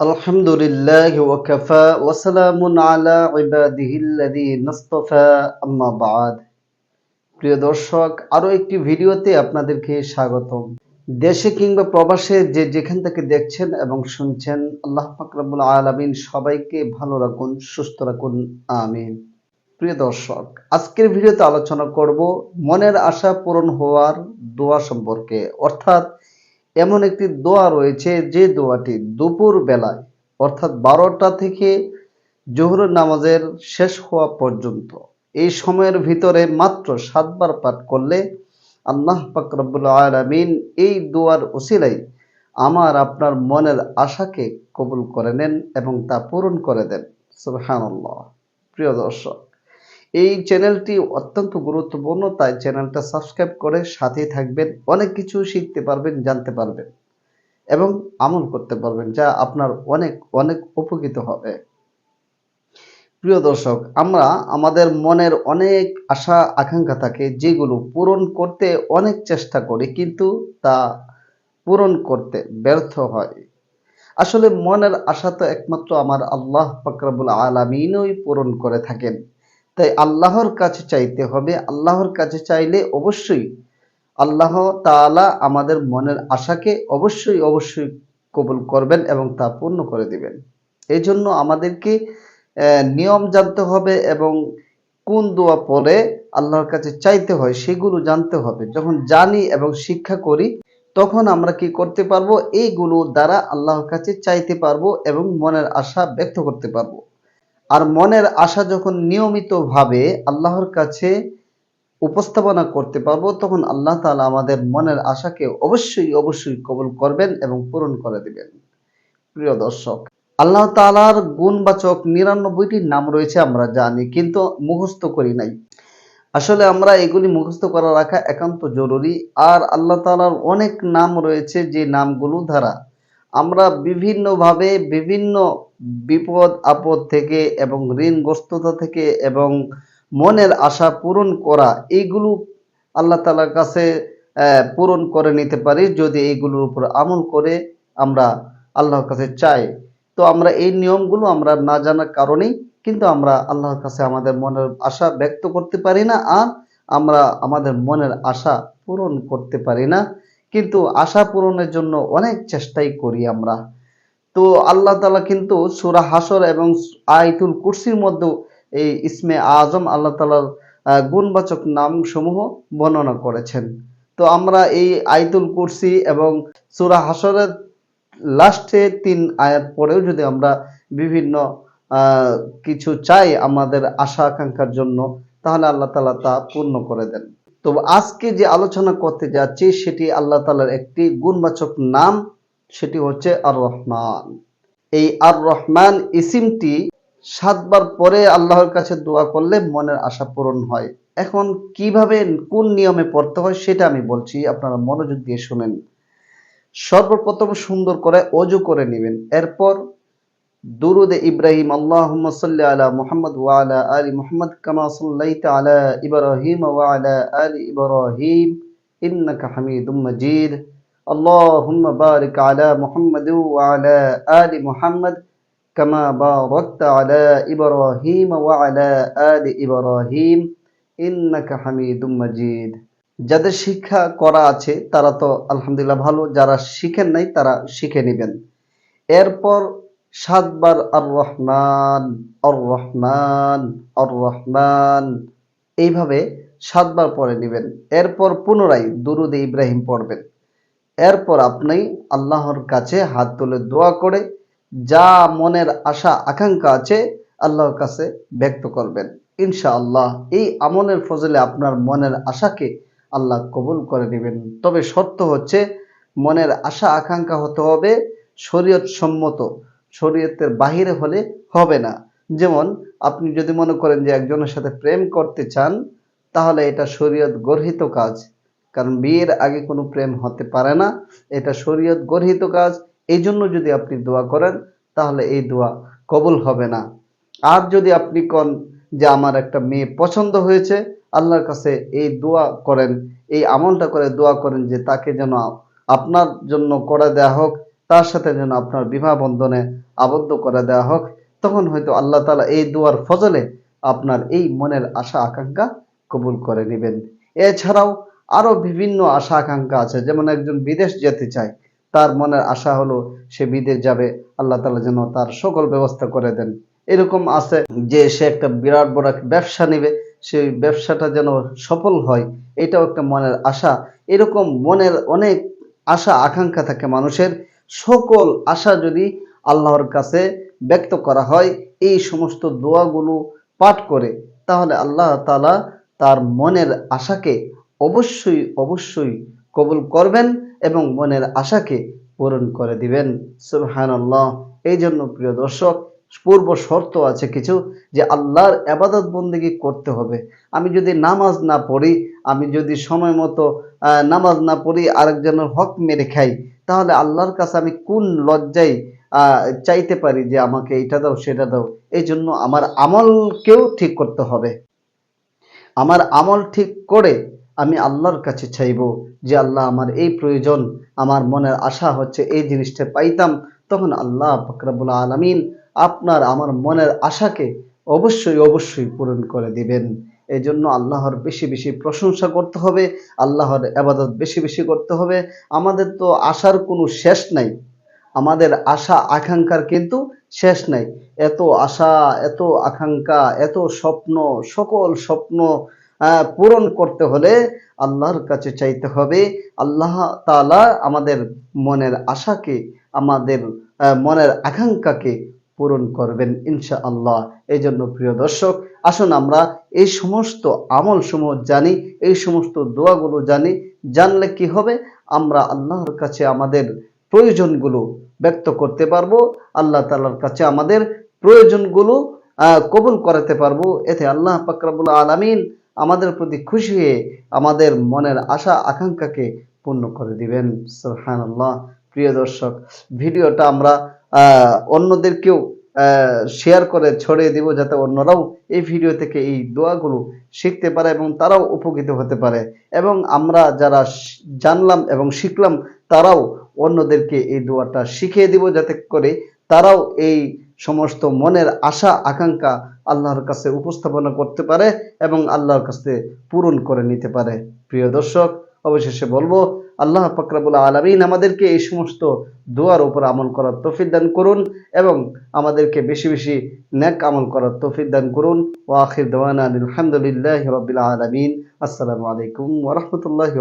الحمد لله وكفى وسلام على عباده الذين اصطفى أما بعد প্রিয় দর্শক আরো একটি ভিডিওতে আপনাদেরকে স্বাগতম দেশে কিংবা প্রবাসে যে যেখান থেকে দেখছেন এবং শুনছেন আল্লাহ ফাকরাবুল আলমিন সবাইকে ভালো রাখুন সুস্থ রাখুন আমিন প্রিয় দর্শক আজকের ভিডিওতে আলোচনা করব মনের আশা পূরণ হওয়ার দোয়া সম্পর্কে অর্থাৎ এমন একটি দোয়া রয়েছে যে দোয়াটি দুপুর বেলায়, অর্থাৎ বারোটা থেকে জোহর নামাজের শেষ হওয়া পর্যন্ত, এই সময়ের ভিতরে মাত্র সাতবার পাঠ করলে আল্লাহ পাক রব্বুল আলামিন এই দোয়ার উসিলাই আমার, আপনার মনের আশাকে কবুল করে নেন এবং তা পূরণ করে দেন। সুবহানাল্লাহ। প্রিয় দর্শক এই চ্যানেলটি অত্যন্ত গুরুত্বপূর্ণ, তাই চ্যানেলটা সাবস্ক্রাইব করে সাথেই থাকবেন। অনেক কিছু শিখতে পারবেন, জানতে পারবেন এবং আমল করতে পারবেন, যা আপনার অনেক অনেক উপকৃত হবে। প্রিয় দর্শক, আমরা আমাদের মনের অনেক আশা, আকাঙ্ক্ষা থাকে, যেগুলো পূরণ করতে অনেক চেষ্টা করি, কিন্তু তা পূরণ করতে ব্যর্থ হয়। আসলে মনের আশা তো একমাত্র আমার আল্লাহ ফাকরাবুল আলমিনই পূরণ করে থাকেন। তাই আল্লাহর কাছে চাইতে হবে। আল্লাহর কাছে চাইলে অবশ্যই আল্লাহ তাআলা আমাদের মনের আশাকে অবশ্যই অবশ্যই কবুল করবেন এবং তা পূর্ণ করে দিবেন। এই জন্য আমাদেরকে নিয়ম জানতে হবে এবং কোন দোয়া পরে আল্লাহর কাছে চাইতে হয় সেগুলো জানতে হবে। যখন জানি এবং শিক্ষা করি, তখন আমরা কি করতে পারব? এইগুলো দ্বারা আল্লাহর কাছে চাইতে পারব এবং মনের আশা ব্যক্ত করতে পারব। আর মনের আশা যখন নিয়মিতভাবে আল্লাহর কাছে উপস্থাপনা করতে পারব, তখন আল্লাহ তাআলা আমাদের মনের আশাকে অবশ্যই অবশ্যই কবুল করবেন এবং পূরণ করে দিবেন। প্রিয় দর্শক, আল্লাহ তালার গুণবাচক নিরানব্বইটি নাম রয়েছে, আমরা জানি, কিন্তু মুখস্থ করি নাই। আসলে আমরা এগুলি মুখস্থ করা রাখা একান্ত জরুরি, আর আল্লাহ তাআলার অনেক নাম রয়েছে, যে নামগুলো দ্বারা আমরা বিভিন্নভাবে বিভিন্ন বিপদ, আপদ থেকে এবং ঋণগ্রস্ততা থেকে এবং মনের আশা পূরণ করা এইগুলো আল্লাহ তাআলার কাছে পূরণ করে নিতে পারি যদি এইগুলোর উপর আমল করে আমরা আল্লাহর কাছে চাই। তো আমরা এই নিয়মগুলো আমরা না জানার কারণেই কিন্তু আমরা আল্লাহর কাছে আমাদের মনের আশা ব্যক্ত করতে পারি না আর আমরা আমাদের মনের আশা পূরণ করতে পারি না। কিন্তু আশা পূরণের জন্য অনেক চেষ্টাই করি আমরা। তো আল্লাহ তাআলা কিন্তু সুরা হাসর এবং আয়াতুল কুরসির মধ্যে এই ইসমে আজম আল্লাহ তাআলার আহ, গুণবাচক নামসমূহ বর্ণনা করেছেন। তো আমরা এই আয়াতুল কুরসি এবং সুরা হাসরের লাস্টে তিন আয়াত পরেও যদি আমরা বিভিন্ন কিছু চাই আমাদের আশা আকাঙ্ক্ষার জন্য তাহলে আল্লাহ তাআলা তা পূর্ণ করে দেন। তো আজকে যে আলোচনা করতে যাচ্ছি, সেটি আল্লাহ তাআলার একটি গুণবাচক নাম, সেটি হচ্ছে আর রহমান এই আর রহমান ইসিমটি সাতবার পরে আল্লাহর কাছে দোয়া করলে মনের আশা পূরণ হয়। এখন কীভাবে, কোন নিয়মে পড়তে হয়, সেটা আমি বলছি, আপনারা মনোযোগ দিয়ে শুনেন। সর্বপ্রথম সুন্দর করে অজু করে নেবেন। এরপর দুরুদ ইব্রাহিম, আল্লাহুম্মা সাল্লি আলা মুহাম্মদ ওয়া আলা আলি মুহাম্মদ কামা সাল্লাইতা আলা ইব্রাহিম ওয়া আলা আলি ইব্রাহিম ইন্নাকা হামিদুম মাজিদ। আল্লাহুম্মা বারিক আলা মুহাম্মদ ওয়া আলা আলি মুহাম্মদ কামা বারাকতা আলা ইব্রাহিম ওয়া আলা আলি ইব্রাহিম ইন্নাকা হামিদুম মাজিদ। যাদের শিক্ষা করা আছে, তারা তো আলহামদুলিল্লাহ ভালো, যারা শিখেন নাই, তারা শিখে নেবেন। এরপর সাতবার আর রহমান আর রহমান আর রহমান এইভাবে সাতবার পরে নেবেন। এরপর পুনরায় দুরুদে ইব্রাহিম পড়বেন। এরপর আপনি আল্লাহর কাছে হাত তুলে দোয়া করে যা মনের আশা, আকাঙ্ক্ষা আছে আল্লাহর কাছে ব্যক্ত করবেন। ইনশাআল্লাহ এই আমলের ফজলে আপনার মনের আশাকে আল্লাহ কবুল করে নেবেন। তবে শর্ত হচ্ছে মনের আশা, আকাঙ্ক্ষা হতে হবে শরীয়ত সম্মত শরীয়তের বাহিরে হলে হবে না। যেমন, আপনি যদি মনে করেন যে একজনের সাথে প্রেম করতে চান, তাহলে এটা শরীয়ত গর্হিত কাজ। কারণ বিয়ের আগে কোনো প্রেম হতে পারে না, এটা শরীয়ত গর্হিত কাজ। এই জন্য যদি আপনি দোয়া করেন, তাহলে এই দোয়া কবুল হবে না। আর যদি আপনি কন যে আমার একটা মেয়ে পছন্দ হয়েছে, আল্লাহর কাছে এই দোয়া করেন, এই আমলটা করে দোয়া করেন যে তাকে যেন আপনার জন্য করে দেয়া হোক তার সাথে যেন আপনার বিবাহ বন্ধনে আবদ্ধ করে দেওয়া হোক, তখন হয়তো আল্লাহ তালা এই দুয়ার ফজলে আপনার এই মনের আশা আকাঙ্ক্ষা কবুল করে নেবেন। এছাড়াও আরও বিভিন্ন আশা আকাঙ্ক্ষা আছে, যেমন একজন বিদেশ যেতে চায়, তার মনের আশা হলো সে বিদেশ যাবে, আল্লাহ তালা যেন তার সকল ব্যবস্থা করে দেন। এরকম আছে যে সে একটা বিরাট বড় একটা ব্যবসা নেবে, সেই ব্যবসাটা যেন সফল হয়, এটাও একটা মনের আশা। এরকম মনের অনেক আশা আকাঙ্ক্ষা থাকে মানুষের সকল আশা যদি আল্লাহর কাছে ব্যক্ত করা হয়, এই সমস্ত দোয়াগুলো পাঠ করে, তাহলে আল্লাহ তালা তার মনের আশাকে অবশ্যই অবশ্যই কবুল করবেন এবং মনের আশাকে পূরণ করে দিবেন। সুবহান এই জন্য প্রিয় দর্শক পূর্ব শর্ত আছে কিছু যে আল্লাহর আবাদত বন্দেগী করতে হবে। আমি যদি নামাজ না পড়ি, আমি যদি সময় মতো নামাজ না পড়ি, আরেকজনের হক মেরে খাই, তাহলে আল্লাহর কাছে আমি কোন লজ্জায় চাইতে পারি যে আমাকে এটা দাও, সেটা দাও? এই জন্য আমার আমলকেও ঠিক করতে হবে। আমার আমল ঠিক করে আমি আল্লাহর কাছে চাইব যে আল্লাহ আমার এই প্রয়োজন, আমার মনের আশা হচ্ছে এই জিনিসটা পাইতাম, তখন আল্লাহ ফকরাবুল আলমিন আপনার, আমার মনের আশাকে অবশ্যই অবশ্যই পূরণ করে দিবেন। এই জন্য আল্লাহর বেশি বেশি প্রশংসা করতে হবে, আল্লাহর আবাদত বেশি বেশি করতে হবে। আমাদের তো আশার কোনো শেষ নাই। আমাদের আশা, আকাঙ্ক্ষার কিন্তু শেষ নাই। এত আশা, এত আকাঙ্ক্ষা, এত স্বপ্ন, সকল স্বপ্ন পূরণ করতে হলে আল্লাহর কাছে চাইতে হবে। আল্লাহ তাআলা আমাদের মনের আশাকে, আমাদের মনের আকাঙ্ক্ষাকে পূরণ করবেন ইনশা আল্লাহ এই জন্য প্রিয় দর্শক, আসুন আমরা এই সমস্ত আমল সমূহ জানি, এই সমস্ত দোয়াগুলো জানি, জানলে কি হবে? আমরা আল্লাহর কাছে আমাদের প্রয়োজনগুলো ব্যক্ত করতে পারব, আল্লাহ তাআলার কাছে আমাদের প্রয়োজনগুলো কবুল করাতে পারব। এতে আল্লাহ পাকরাবুল আলামিন আমাদের প্রতি খুশি হয়ে আমাদের মনের আশা, আকাঙ্ক্ষাকে পূর্ণ করে দিবেন। সুবহান আল্লাহ প্রিয় দর্শক, ভিডিওটা আমরা অন্যদেরকেও শেয়ার করে ছড়িয়ে দিব যাতে অন্যরাও এই ভিডিও থেকে এই দোয়াগুলো শিখতে পারে এবং তারাও উপকৃত হতে পারে। এবং আমরা যারা জানলাম এবং শিখলাম, তারাও অন্যদেরকে এই দোয়াটা শিখিয়ে দিব যাতে করে তারাও এই সমস্ত মনের আশা, আকাঙ্ক্ষা আল্লাহর কাছে উপস্থাপনা করতে পারে এবং আল্লাহর কাছে পূরণ করে নিতে পারে। প্রিয় দর্শক, অবশেষে বলব আল্লাহ ফকরাবুল আলমিন আমাদেরকে এই সমস্ত দোয়ার উপর আমল করার তৌফিক দান করুন এবং আমাদেরকে বেশি বেশি ন্যাক আমল করার তৌফিক দান করুন। ও আখির দোয়ান আলহামদুলিল্লাহ রবিল আলমিন। আসসালামু আলাইকুম ওরহমতুল্লাহ